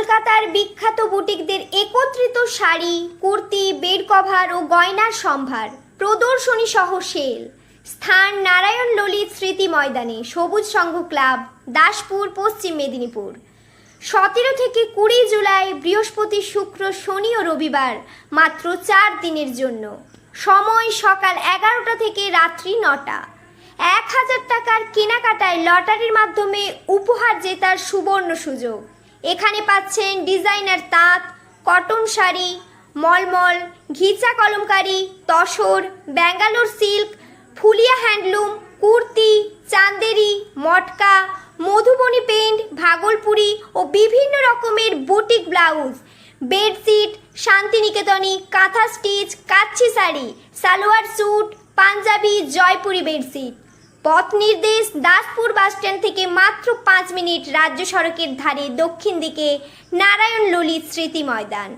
কলকাতার বিখ্যাত বুটিকদের একত্রিত শাড়ি, কুর্তি, বেড কভার ও গয়নার সম্ভার, প্রদর্শনী সহ সেল। স্থান নারায়ণ ললিত স্মৃতি ময়দানে, সবুজ সংঘ ক্লাব, দাসপুর, পশ্চিম মেদিনীপুর। সতেরো থেকে কুড়ি জুলাই, বৃহস্পতি শুক্র, শনি ও রবিবার, মাত্র চার দিনের জন্য। সময় সকাল এগারোটা থেকে রাত্রি নটা। এক হাজার টাকার কেনাকাটায় লটারির মাধ্যমে উপহার জেতার সুবর্ণ সুযোগ। এখানে পাচ্ছেন ডিজাইনার তাঁত, cotton sari, মলমল, ghicha kalamkari, tussar, Bangalore silk, Phulia handloom, kurti, Chanderi, মটকা, মধুবনী পেন্ট ভাগলপুরি ও বিভিন্ন রকমের boutique blouse. Bedsheet, শান্তিনিকেতনী, kantha stitch Kutchi sari, salwar suit, Punjabi, Jaipuri bedsheet. পথ নির্দেশ দাসপুর বাসস্ট্যান্ড থেকে মাত্র পাঁচ মিনিট রাজ্য সড়কের ধারে দক্ষিণ দিকে নারায়ণ ললিত স্মৃতি ময়দান।